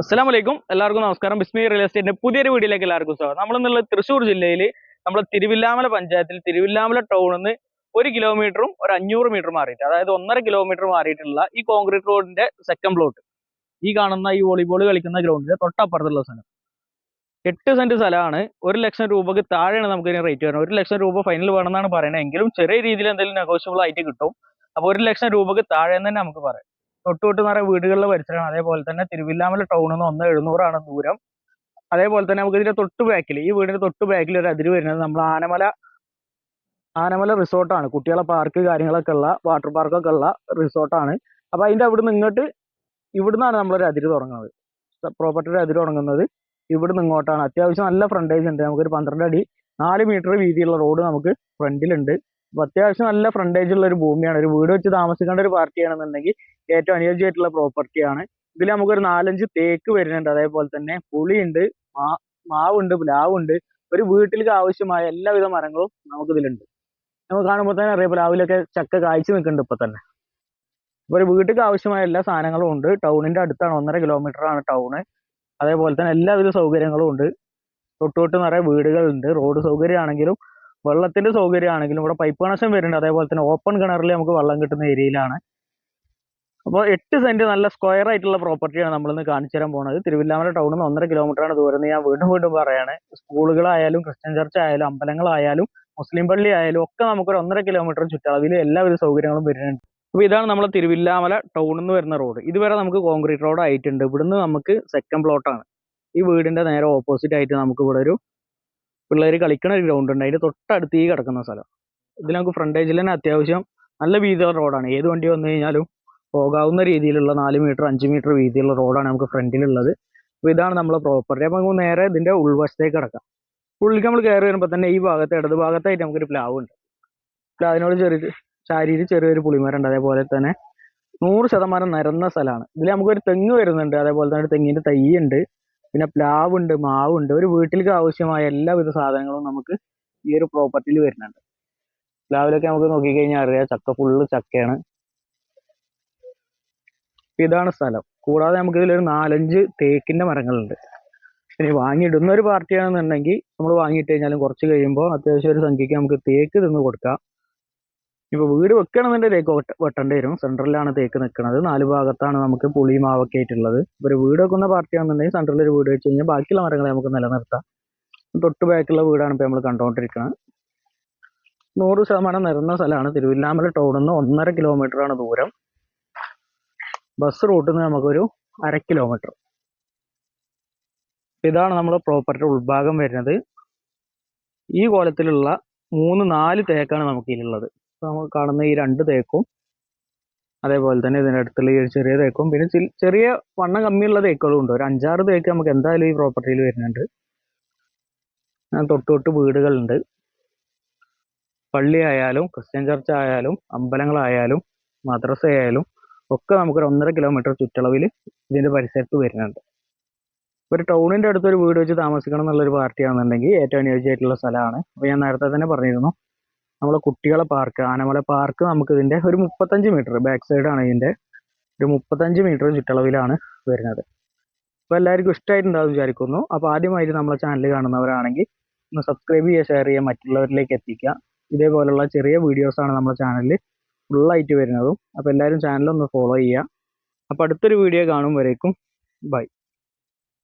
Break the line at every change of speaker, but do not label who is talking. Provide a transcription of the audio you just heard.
അസ്സാം വലൈക്കും എല്ലാവർക്കും നമസ്കാരം. ബിസ്മി റിയൽ എസ്റ്റേറ്റിന്റെ പുതിയൊരു വീഡിയോയിലേക്ക് എല്ലാവർക്കും സ്വാഗതം. നമ്മൾ ഇന്നുള്ളത് തൃശ്ശൂർ ജില്ലയിൽ നമ്മൾ തിരുവില്ലാമല പഞ്ചായത്തിൽ തിരുവില്ലാമല ടൗണിൽ നിന്ന് ഒരു കിലോമീറ്ററും ഒരു അഞ്ഞൂറ് മീറ്റർ മാറിയിട്ട് അതായത് ഒന്നര കിലോമീറ്റർ മാറിയിട്ടുള്ള ഈ കോൺക്രീറ്റ് റോഡിന്റെ സെക്കൻഡ് പ്ലോട്ട് ഈ കാണുന്ന ഈ വോളിബോൾ കളിക്കുന്ന ഗ്രൗണ്ടിന്റെ തൊട്ടപ്പുറത്തുള്ള സ്ഥലം. എട്ട് സെന്റ് സ്ഥലമാണ്. ഒരു ലക്ഷം രൂപക്ക് താഴെയാണ് നമുക്ക് ഇതിന് റേറ്റ് വരുന്നത്. ഒരു ലക്ഷം രൂപ ഫൈനൽ വേണമെന്നാണ് പറയുന്നത്. എങ്കിലും ചെറിയ രീതിയിൽ എന്തെങ്കിലും നെഗോഷ്യബിൾ ആയിട്ട് കിട്ടും. അപ്പോൾ ഒരു ലക്ഷം രൂപക്ക് താഴെ തന്നെ നമുക്ക് പറയാം. തൊട്ട് തൊട്ട് നിറയെ വീടുകളിലെ പരിസരമാണ്. അതേപോലെ തന്നെ തിരുവില്ലാമല ടൗണിൽ നിന്ന് ഒന്ന് എഴുന്നൂറാണ് ദൂരം. അതേപോലെ തന്നെ നമുക്ക് ഇതിന്റെ തൊട്ട് ബാക്കിൽ ഈ വീടിന്റെ തൊട്ട് ബാക്കിൽ ഒരു അതിര് വരുന്നത് നമ്മൾ ആനമല ആനമല റിസോർട്ടാണ് കുട്ടികളെ പാർക്ക് കാര്യങ്ങളൊക്കെ ഉള്ള വാട്ടർ പാർക്കൊക്കെ ഉള്ള റിസോർട്ടാണ് അപ്പൊ അതിന്റെ അവിടുന്ന് ഇങ്ങോട്ട് ഇവിടുന്നാണ് നമ്മളൊരു അതിര് തുടങ്ങുന്നത്. പ്രോപ്പർട്ടിയുടെ അതിര് തുടങ്ങുന്നത് ഇവിടുന്ന് ഇങ്ങോട്ടാണ്. അത്യാവശ്യം നല്ല ഫ്രണ്ടേജ് ഉണ്ട്. നമുക്കൊരു പന്ത്രണ്ട് അടി നാല് മീറ്റർ വീതിയുള്ള റോഡ് നമുക്ക് ഫ്രണ്ടിലുണ്ട് അപ്പൊ അത്യാവശ്യം നല്ല ഫ്രണ്ടേജ് ഉള്ള ഒരു ഭൂമിയാണ്. ഒരു വീട് വെച്ച് താമസിക്കേണ്ട ഒരു പാർട്ടിയാണെന്നുണ്ടെങ്കിൽ ഏറ്റവും അനുയോജ്യമായിട്ടുള്ള പ്രോപ്പർട്ടിയാണ് ഇതിൽ നമുക്കൊരു നാലഞ്ച് തേക്ക് വരുന്നുണ്ട്. അതേപോലെ തന്നെ പുളിയുണ്ട് മാ മാവുണ്ട് പ്ലാവുണ്ട്. ഒരു വീട്ടിലേക്ക് ആവശ്യമായ എല്ലാവിധ മരങ്ങളും നമുക്ക് ഇതിലുണ്ട് നമുക്ക് കാണുമ്പോൾ തന്നെ അറിയാം പ്ലാവിലൊക്കെ ചക്ക കായ്ച്ചു നിൽക്കുന്നുണ്ട് ഇപ്പൊ തന്നെ. അപ്പൊ ഒരു വീട്ടിലേക്ക് ആവശ്യമായ എല്ലാ സാധനങ്ങളും ഉണ്ട്. ടൗണിന്റെ അടുത്താണ് ഒന്നര ആണ് ടൗണ്. അതേപോലെ തന്നെ എല്ലാവിധ സൗകര്യങ്ങളും ഉണ്ട്. തൊട്ടു തൊട്ട് നിറയെ വീടുകളുണ്ട്. റോഡ് സൗകര്യമാണെങ്കിലും വെള്ളത്തിന്റെ സൗകര്യമാണെങ്കിലും ഇവിടെ പൈപ്പ് കണക്ഷൻ വരുന്നുണ്ട്. അതേപോലെ തന്നെ ഓപ്പൺ കിണറിൽ നമുക്ക് വെള്ളം കിട്ടുന്ന ഏരിയയിലാണ് അപ്പോൾ എട്ട് സെന്റ് നല്ല സ്ക്വയർ ആയിട്ടുള്ള പ്രോപ്പർട്ടിയാണ് നമ്മളിന്ന് കാണിച്ചു തരാൻ പോകുന്നത് തിരുവില്ലാമല ടൗണിൽ നിന്ന് ഒന്നര കിലോമീറ്റർ ആണ് ദൂരം ഞാൻ വീണ്ടും വീണ്ടും പറയാണ്. സ്കൂളുകളായാലും ക്രിസ്ത്യൻ ചർച്ച് ആയാലും അമ്പലങ്ങളായാലും മുസ്ലിം പള്ളി ആയാലും ഒക്കെ നമുക്കൊരു ഒന്നര കിലോമീറ്റർ ചുറ്റളവിൽ എല്ലാവിധ സൗകര്യങ്ങളും വരുന്നുണ്ട്. അപ്പോൾ ഇതാണ് നമ്മൾ തിരുവില്ലാമല ടൗണിൽ നിന്ന് വരുന്ന റോഡ് ഇതുവരെ നമുക്ക് കോൺക്രീറ്റ് റോഡ് ആയിട്ടുണ്ട്. ഇവിടുന്ന് നമുക്ക് സെക്കൻഡ് പ്ലോട്ടാണ് ഈ വീടിന്റെ നേരെ ഓപ്പോസിറ്റ് ആയിട്ട് നമുക്ക് ഇവിടെ ഒരു പിള്ളേർ കളിക്കുന്ന ഒരു ഗ്രൗണ്ട് ഉണ്ട്. അതിന്റെ തൊട്ടടുത്ത് ഈ കിടക്കുന്ന സ്ഥലം. ഇതിൽ നമുക്ക് ഫ്രണ്ടേജിൽ തന്നെ അത്യാവശ്യം നല്ല വീതിയുള്ള റോഡാണ് ഏത് വണ്ടി വന്നു കഴിഞ്ഞാലും പോകാവുന്ന രീതിയിലുള്ള നാല് മീറ്റർ അഞ്ച് മീറ്റർ വീതിയുള്ള റോഡാണ് നമുക്ക് ഫ്രണ്ടിലുള്ളത് അപ്പോൾ ഇതാണ് നമ്മളെ പ്രോപ്പർട്ടി അപ്പോൾ നമുക്ക് നേരെ ഇതിന്റെ ഉൾവശത്തേക്ക് കിടക്കാം. ഉള്ളിലേക്ക് നമ്മൾ കയറി വരുമ്പോൾ തന്നെ ഈ ഭാഗത്ത് ഇടത് ഭാഗത്തായിട്ട് നമുക്കൊരു പ്ലാവ് ഉണ്ട്. പ്ലാവിനോട് ചെറിയ ശാരീരിക ചെറിയൊരു പുളിമരം ഉണ്ട് അതേപോലെ തന്നെ നൂറ് ശതമാനം നിരന്ന സ്ഥലമാണ്. ഇതിൽ നമുക്കൊരു തെങ്ങ് വരുന്നുണ്ട്. അതേപോലെ തന്നെ ഒരു തെങ്ങിന്റെ തൈ ഉണ്ട് പിന്നെ മാവ് ഉണ്ട് ഒരു വീട്ടിലേക്ക് ആവശ്യമായ എല്ലാവിധ സാധനങ്ങളും നമുക്ക് ഈ ഒരു പ്രോപ്പർട്ടിയിൽ വരുന്നുണ്ട്. പ്ലാവിലൊക്കെ നമുക്ക് നോക്കിക്കഴിഞ്ഞാൽ അറിയാം ചക്ക ഫുള്ള് ചക്കയാണ്. ഇതാണ് സ്ഥലം. കൂടാതെ നമുക്ക് ഇതിലൊരു നാലഞ്ച് തേക്കിന്റെ മരങ്ങളുണ്ട്. ഇനി വാങ്ങിയിടുന്ന ഒരു പാർട്ടിയാണെന്നുണ്ടെങ്കിൽ നമ്മൾ വാങ്ങിയിട്ട് കഴിഞ്ഞാലും കുറച്ച് കഴിയുമ്പോൾ അത്യാവശ്യം ഒരു സംഖ്യക്ക് നമുക്ക് തേക്ക് തിന്ന് കൊടുക്കാം. ഇപ്പൊ വീട് വെക്കണമെന്നുണ്ടെങ്കിൽ തേക്ക് വെട്ട- വെട്ടേണ്ടി വരും. സെൻട്രലിലാണ് തേക്ക് നിൽക്കുന്നത് നാല് ഭാഗത്താണ് നമുക്ക് പുളി മാവൊക്കെ ആയിട്ടുള്ളത്. ഒരു വീട് വെക്കുന്ന പാർട്ടിയാണെന്നുണ്ടെങ്കിൽ സെൻട്രലിൽ ഒരു വീട് വെച്ച് കഴിഞ്ഞാൽ ബാക്കിയുള്ള മരങ്ങളെ നമുക്ക് നിലനിർത്താം. തൊട്ട് ബാക്കിയുള്ള വീടാണ് ഇപ്പൊ നമ്മൾ കണ്ടുകൊണ്ടിരിക്കുന്നത് നൂറ് ശതമാനം നിരന്ന സ്ഥലമാണ്. തിരുവില്ലാമല ടൗണിൽ നിന്ന് ഒന്നര കിലോമീറ്റർ ആണ് ദൂരം. ബസ് റൂട്ടിൽ നിന്ന് നമുക്കൊരു അര കിലോമീറ്റർ ഇതാണ് നമ്മൾ പ്രോപ്പർട്ടി ഉൾഭാഗം വരുന്നത്. ഈ കോലത്തിലുള്ള മൂന്ന് നാല് തേക്കാണ് നമുക്ക് നമുക്ക് കാണുന്ന ഈ രണ്ട് തേക്കും. അതേപോലെ തന്നെ ഇതിന്റെ അടുത്തുള്ള ഈ ഒരു ചെറിയ തേക്കും. പിന്നെ ചെറിയ വണ്ണം കമ്മിയുള്ള തേക്കുകളും ഉണ്ട്. ഒരു അഞ്ചാറ് തേക്ക് നമുക്ക് എന്തായാലും ഈ പ്രോപ്പർട്ടിയിൽ വരുന്നുണ്ട്. തൊട്ട് തൊട്ട് വീടുകളുണ്ട്. പള്ളി ആയാലും ക്രിസ്ത്യൻ ചർച്ച് ആയാലും അമ്പലങ്ങളായാലും മദ്രസ ആയാലും ഒക്കെ നമുക്കൊരു ഒന്നര കിലോമീറ്റർ ചുറ്റളവിൽ ഇതിന്റെ പരിസരത്ത് വരുന്നുണ്ട്. ഒരു ടൗണിന്റെ അടുത്ത് ഒരു വീട് വെച്ച് താമസിക്കണം എന്നുള്ളൊരു പാർട്ടിയാണെന്നുണ്ടെങ്കിൽ ഏറ്റവും അനുയോജ്യമായിട്ടുള്ള സ്ഥലമാണ്. അപ്പോൾ ഞാൻ നേരത്തെ തന്നെ പറഞ്ഞിരുന്നു നമ്മളെ കുട്ടികളെ പാർക്ക് ആനമല പാർക്ക് നമുക്ക് ഇതിന്റെ ഒരു മുപ്പത്തഞ്ച് മീറ്റർ ബാക്ക് സൈഡാണ് ഇതിന്റെ ഒരു മുപ്പത്തഞ്ച് മീറ്റർ ചുറ്റളവിലാണ് വരുന്നത്. അപ്പോൾ എല്ലാവർക്കും ഇഷ്ടമായിട്ടുണ്ടാവും വിചാരിക്കുന്നു. അപ്പോൾ ആദ്യമായിട്ട് നമ്മളെ ചാനൽ കാണുന്നവരാണെങ്കിൽ ഒന്ന് സബ്സ്ക്രൈബ് ചെയ്യുക ഷെയർ ചെയ്യുക മറ്റുള്ളവരിലേക്ക് എത്തിക്കുക. ഇതേപോലുള്ള ചെറിയ വീഡിയോസാണ് നമ്മുടെ ചാനലിൽ ഫുള്ളായിട്ട് വരുന്നതും. അപ്പോൾ എല്ലാവരും ചാനലൊന്ന് ഫോളോ ചെയ്യുക. അപ്പോൾ അടുത്തൊരു വീഡിയോ കാണും ബൈ